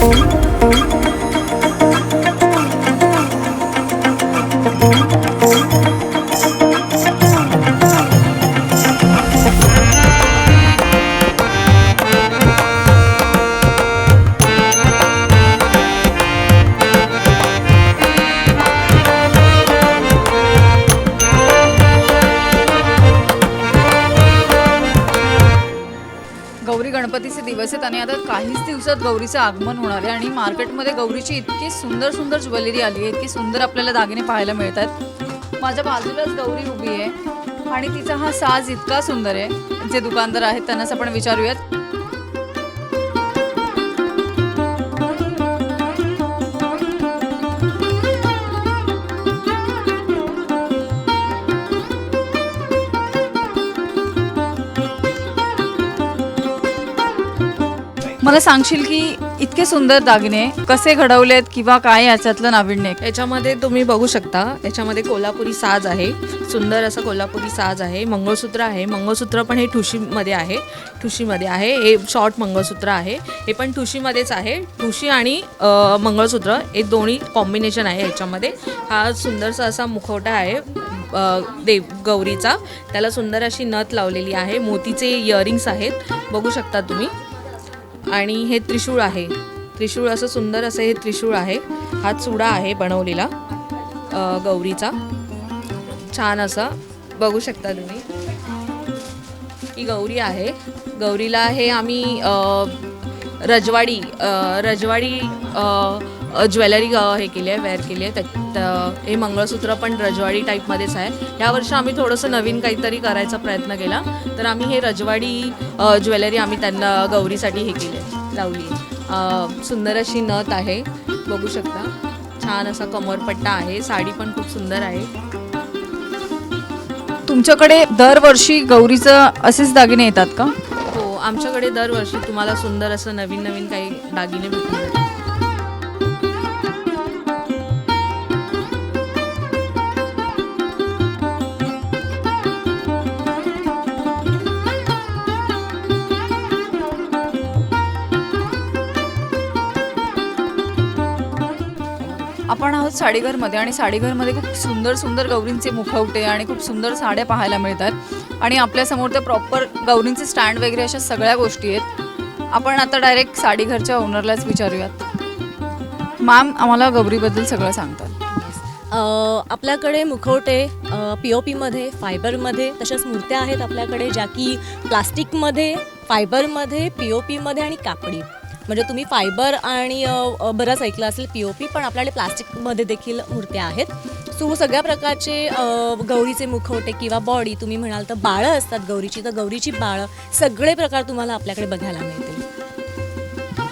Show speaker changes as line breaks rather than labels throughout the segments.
गौरी गणपतीचे दिवस आहेत आणि आता काहीच दिवसात गौरीचं आगमन होणार आहे आणि मार्केटमध्ये गौरीची इतकी सुंदर सुंदर ज्वेलरी आली आहे इतकी सुंदर आपल्याला दागिने पाहायला मिळतात माझ्या बाजूलाच गौरी उभी आहे आणि तिचा हा साज इतका सुंदर आहे. जे दुकानदार आहेत त्यांनाच आपण विचारूयात. मला सांगशील की इतके सुंदर दागिने कसे घडवलेत किंवा काय याच्यातलं नाविन्य आहे?
याच्यामध्ये तुम्ही बघू शकता याच्यामध्ये कोल्हापुरी साज आहे सुंदर असं कोल्हापुरी साज आहे मंगळसूत्र आहे मंगळसूत्र पण हे ठुशीमध्ये आहे ठुशीमध्ये आहे हे शॉर्ट मंगळसूत्र आहे हे पण ठुशीमध्येच आहे ठुशी आणि मंगळसूत्र हे दोन्ही कॉम्बिनेशन आहे याच्यामध्ये. हा सुंदरसा असा मुखवटा आहे देव गौरीचा. त्याला सुंदर अशी नथ लावलेली आहे मोतीचे इयरिंग्स आहेत बघू शकता तुम्ही. आणि हे त्रिशूळ आहे. त्रिशूळ असं सुंदर असं हे त्रिशूळ आहे. हा चुडा आहे बनवलेला गौरीचा. छान असा बघू शकता तुम्ही. ही गौरी आहे. गौरीला हे आम्ही रजवाडी रजवाडी ज्वेलरी हे केली आहे वेअर केली आहे. त्यात हे मंगळसूत्र पण रजवाडी टाईपमध्येच आहे. ह्या वर्षी आम्ही थोडंसं नवीन काहीतरी करायचा प्रयत्न केला तर आम्ही हे रजवाडी ज्वेलरी आम्ही त्यांना गौरीसाठी हे केली लावली सुंदर अशी नथ आहे बघू शकता. छान असा कमरपट्टा आहे साडी पण खूप सुंदर आहे.
तुमच्याकडे दरवर्षी गौरीचं असेच दागिने येतात का?
हो आमच्याकडे दरवर्षी तुम्हाला सुंदर असं नवीन नवीन काही दागिने भेटून
आपण आहोत साडीघरमध्ये आणि साडीघरमध्ये खूप सुंदर सुंदर गौरींचे मुखवटे आणि खूप सुंदर साड्या पाहायला मिळतात. आणि आपल्यासमोर ते प्रॉपर गौरींचे स्टँड वगैरे अशा सगळ्या गोष्टी आहेत. आपण आता डायरेक्ट साडीघरच्या ओनरलाच विचारूयात. मॅम आम्हाला गौरीबद्दल सगळं सांगतात.
आपल्याकडे मुखवटे पी ओ पीमध्ये फायबरमध्ये तशाच मूर्त्या आहेत आपल्याकडे ज्या की प्लास्टिकमध्ये फायबरमध्ये पी ओ पीमध्ये आणि कापडी. म्हणजे तुम्ही फायबर आणि बरंच ऐकलं असेल पी ओ पी पण आपल्याकडे प्लास्टिकमध्ये देखील मूर्त्या आहेत. सो सगळ्या प्रकारचे गौरीचे मुखवटे किंवा बॉडी तुम्ही म्हणाल तर बाळं असतात गौरीची. तर गौरीची बाळं सगळे प्रकार तुम्हाला आपल्याकडे बघायला मिळतील.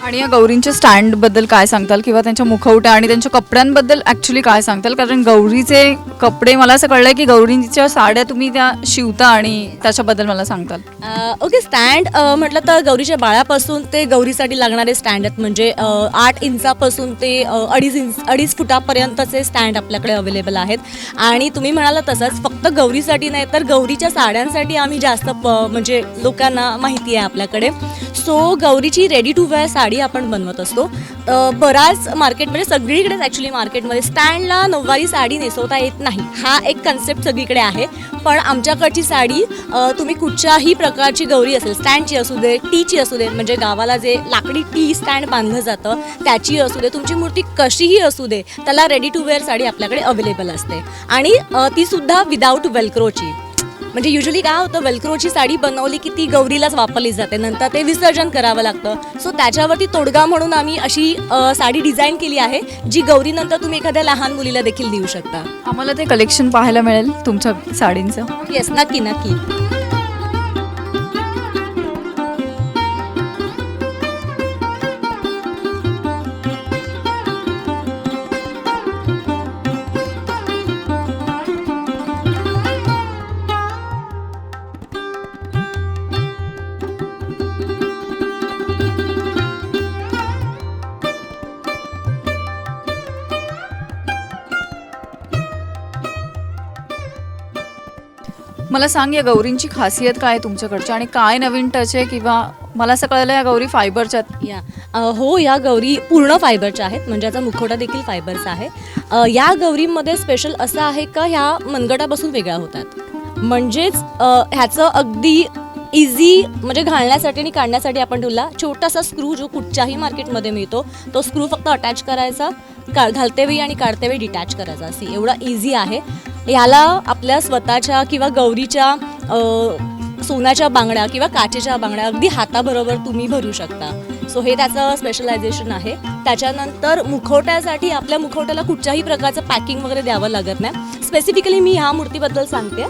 आणि या गौरींच्या स्टँडबद्दल काय सांगताल? किंवा त्यांच्या मुखवट्या आणि त्यांच्या कपड्यांबद्दल ॲक्च्युली काय सांगताल? कारण गौरीचे कपडे मला असं कळलं की गौरींच्या साड्या तुम्ही त्या शिवता आणि त्याच्याबद्दल मला सांगताल.
ओके स्टँड म्हटलं तर गौरीच्या बाळापासून ते गौरीसाठी लागणारे स्टँड आहेत. म्हणजे आठ इंचापासून ते अडीच इंच अडीच फुटापर्यंतचे स्टँड आपल्याकडे अवेलेबल आहेत. आणि तुम्ही म्हणाला तसंच फक्त गौरीसाठी नाही तर गौरीच्या साड्यांसाठी आम्ही जास्त म्हणजे लोकांना माहिती आहे आपल्याकडे. सो गौरीची रेडी टू वेअर साडी आपण बनवत असतो. बराच मार्केट मार्केटमध्ये सगळीकडेच ॲक्च्युली मार्केटमध्ये स्टँडला नऊवारी साडी नेसवता येत नाही. हा एक कन्सेप्ट सगळीकडे आहे. पण आमच्याकडची साडी तुम्ही कुठच्याही प्रकारची गौरी असेल स्टँडची असू दे टीची असू दे म्हणजे गावाला जे लाकडी टी स्टँड बांधलं जातं त्याची असू दे तुमची मूर्ती कशीही असू दे त्याला रेडी टू वेअर साडी आपल्याकडे अवेलेबल असते. आणि ती सुद्धा विदाऊट वेलक्रोची म्हणजे युजली काय होतं वेल्क्रोची साडी बनवली की ती गौरीलाच वापरली जाते. नंतर ते विसर्जन करावं लागतं. सो त्याच्यावरती तोडगा म्हणून आम्ही अशी साडी डिझाईन केली आहे जी गौरीनंतर तुम्ही एखाद्या लहान मुलीला देखील देऊ शकता.
आम्हाला ते कलेक्शन पाहायला मिळेल तुमच्या साडींचं.
येस नक्की नक्की.
मला सांग या गौरींची खासियत काय तुमच्याकडची? आणि काय नवीन टच आहे किंवा मला असं कळलं या गौरी फायबरच्या
या हो या गौरी पूर्ण फायबरच्या आहेत. म्हणजे याचा मुखवटा देखील फायबरचा आहे. या गौरींमध्ये स्पेशल असं आहे का ह्या मनगटापासून वेगळ्या होतात? म्हणजेच ह्याचं अगदी इझी म्हणजे घालण्यासाठी आणि काढण्यासाठी आपण ठेवला छोटासा स्क्रू जो कुठच्याही मार्केटमध्ये मिळतो तो स्क्रू फक्त अटॅच करायचा का घालतेवेळी आणि काढतेवेळी डिटॅच करायचा. असे एवढा इझी आहे. ह्याला आपल्या स्वतःच्या किंवा गौरीच्या सोन्याच्या बांगड्या किंवा काचेच्या बांगड्या अगदी हाताबरोबर तुम्ही भरू शकता. सो हे त्याचं स्पेशलायझेशन आहे. त्याच्यानंतर मुखवट्यासाठी आपल्या मुखवट्याला कुठच्याही प्रकारचं पॅकिंग वगैरे द्यावं लागत नाही. स्पेसिफिकली मी ह्या मूर्तीबद्दल सांगते.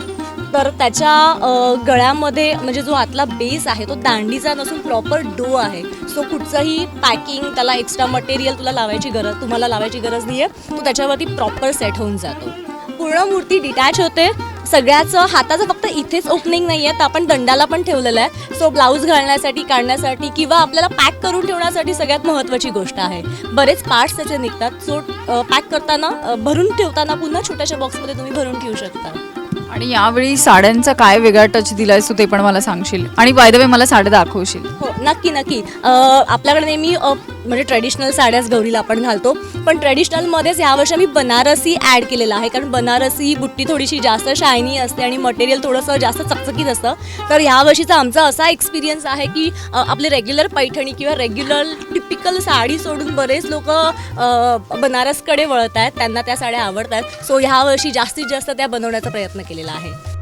तर त्याच्या गळ्यामध्ये म्हणजे जो आतला बेस आहे तो दांडीचा नसून प्रॉपर डो आहे. सो कुठचंही पॅकिंग त्याला एक्स्ट्रा मटेरियल तुला लावायची गरज तुम्हाला लावायची गरज नाही आहे तो त्याच्यावरती प्रॉपर सेट होऊन जातो. पूर्ण मूर्ती डिटॅच होते. सगळ्याचं हाताचं फक्त इथेच ओपनिंग नाही आहे तर आपण दंडाला पण ठेवलेलं आहे. सो ब्लाऊज घालण्यासाठी काढण्यासाठी किंवा आपल्याला पॅक करून ठेवण्यासाठी सगळ्यात महत्त्वाची गोष्ट आहे. बरेच पार्ट्स त्याचे निघतात. सो पॅक करताना भरून ठेवताना पुन्हा छोट्याशा बॉक्समध्ये तुम्ही भरून ठेवू शकता.
आणि यावेळी साड्यांचा काय वेगळा टच दिलायस तू ते पण मला सांगशील. आणि बाय द वे मला साड्या दाखवशील.
हो नक्की नक्की. आपल्याकडे नेहमी म्हणजे ट्रेडिशनल साड्याच गौरीला आपण घालतो. पण ट्रेडिशनलमध्येच यावर्षी आम्ही बनारसी ॲड केलेलं आहे. कारण बनारसी बुट्टी थोडीशी जास्त शायनी असते आणि मटेरियल थोडंसं जास्त चकचकीत असतं. तर यावर्षीचा आमचा असा एक्सपिरियन्स आहे की आपले रेग्युलर पैठणी किंवा रेग्युलर टिपिकल साडी सोडून बरेच लोक बनारसकडे वळत आहेत त्यांना त्या साड्या आवडतात. सो ह्या वर्षी जास्तीत जास्त त्या बनवण्याचा प्रयत्न केलेला आहे.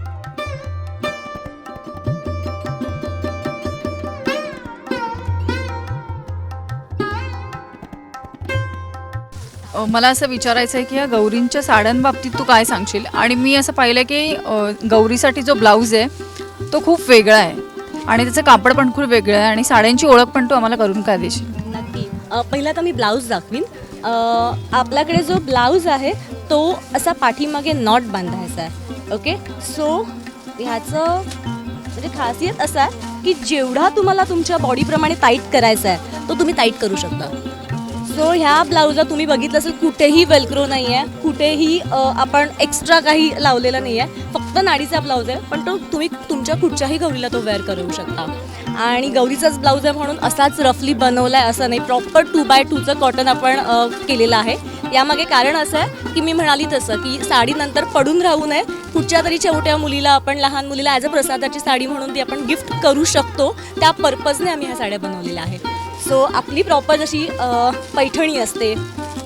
अ, मला असं विचारायचं आहे की या गौरींच्या साड्यांबाबतीत तू काय सांगशील? आणि मी असं पाहिलं की अ, गौरीसाठी जो ब्लाऊज आहे तो खूप वेगळा आहे. आणि त्याचं कापड पण खूप वेगळं आहे आणि साड्यांची ओळख पण तू आम्हाला करून काय देशील
नक्की. अ, पहिला तर मी ब्लाऊज दाखवीन. अ, आपल्याकडे जो ब्लाऊज आहे तो असा पाठीमागे नॉट बांधायचा आहे. ओके? सो ह्याचं म्हणजे खासियत असा आहे की जेवढा तुम्हाला तुमच्या बॉडीप्रमाणे टाईट करायचा आहे तो तुम्ही टाईट करू शकता. सो ह्या ब्लाऊजला तुम्ही बघितलं असेल कुठेही वेलक्रो नाही आहे कुठेही आपण एक्स्ट्रा काही लावलेला नाही आहे फक्त नाडीचा ब्लाऊज आहे पण तो तुम्ही तुमच्या कुठच्याही गौरीला तो वेअर करू शकता. आणि गौरीचाच ब्लाऊज आहे म्हणून असाच रफली बनवला आहे असं नाही. प्रॉपर टू बाय टूचं कॉटन आपण केलेलं आहे. यामागे कारण असं आहे की मी म्हणाली तसं की साडीनंतर पडून राहू नये. कुठच्या तरी छोट्या मुलीला आपण लहान मुलीला ॲज अ प्रसादाची साडी म्हणून ती आपण गिफ्ट करू शकतो. त्या पर्पजने आम्ही ह्या साड्या बनवलेल्या आहेत. सो आपली प्रॉपर जशी पैठणी असते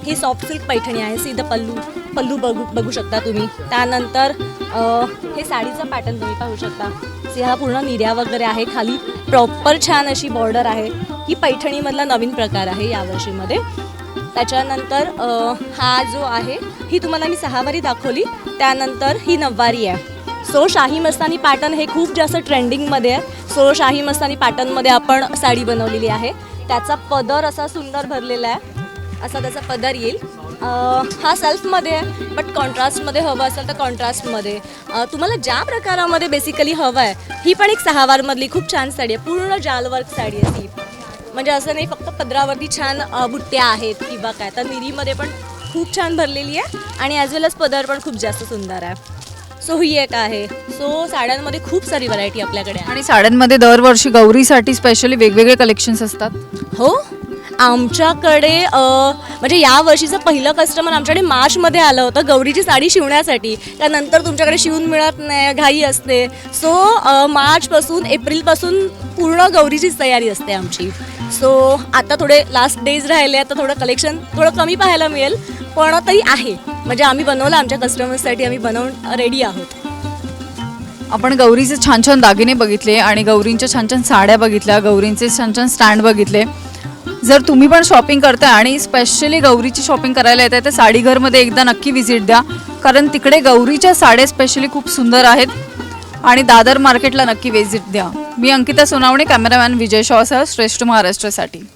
ही सॉफ्ट सिल्क पैठणी आहे सीधं पल्लू पल्लू बघू बघू शकता तुम्ही. त्यानंतर हे साडीचा पॅटर्न तुम्ही पाहू शकता. सी हा पूर्ण निर्या वगैरे आहे खाली प्रॉपर छान अशी बॉर्डर आहे. ही पैठणीमधला नवीन प्रकार आहे यावर्षीमध्ये त्याच्यानंतर हा जो आहे ही तुम्हाला मी सहावारी दाखवली. त्यानंतर ही नववारी आहे. सो शाही मस्तानी पॅटर्न हे खूप जास्त ट्रेंडिंगमध्ये आहे. सो शाही मस्तानी पॅटर्नमध्ये आपण साडी बनवलेली आहे. त्याचा पदर असा सुंदर भरलेला आहे. असा त्याचा पदर येईल. हा सेल्फमध्ये आहे बट कॉन्ट्रास्टमध्ये हवं असेल तर कॉन्ट्रास्टमध्ये तुम्हाला ज्या प्रकारामध्ये बेसिकली हवं आहे ही पण एक सहावारमधली खूप छान साडी आहे. पूर्ण जालवर्क साडी आहे ती. म्हणजे असं नाही फक्त पदरावरती छान बुट्ट्या आहेत किंवा काय. तर निरीमध्ये पण खूप छान भरलेली आहे आणि ॲज वेल एज पदर पण खूप जास्त सुंदर आहे. सो ही एक आहे. सो साड्यांमध्ये खूप सारी व्हरायटी आपल्याकडे आहे.
आणि साड्यांमध्ये दरवर्षी गौरीसाठी स्पेशली वेगवेगळे कलेक्शन्स असतात?
हो. आमच्याकडे अ, म्हणजे या वर्षीचं पहिलं कस्टमर आमच्याकडे मार्चमध्ये आलं होतं गौरीची साडी शिवण्यासाठी. त्यानंतर तुमच्याकडे शिवून मिळत नाही घाई असते. सो मार्चपासून एप्रिलपासून पूर्ण गौरीचीच तयारी असते आमची. सो आता थोडे लास्ट डेज राहिले आता थोडं कलेक्शन थोडं कमी पाहायला मिळेल पण तरी आहे. म्हणजे आम्ही बनवलं आमच्या कस्टमर्ससाठी आम्ही बनवून रेडी आहोत.
आपण गौरीचे छान छान दागिने बघितले आणि गौरींच्या छान छान साड्या बघितल्या गौरींचे छान छान स्टँड बघितले. जर तुम्ही पण शॉपिंग करताय आणि स्पेशली गौरीची शॉपिंग करायला येत आहे तर साडीघरमध्ये एकदा नक्की व्हिजिट द्या. कारण तिकडे गौरीच्या साड्या स्पेशली खूप सुंदर आहेत. आणि दादर मार्केटला नक्की व्हिजिट द्या. मी अंकिता सोनावणे कॅमेरामॅन विजय शॉसह श्रेष्ठ महाराष्ट्रासाठी.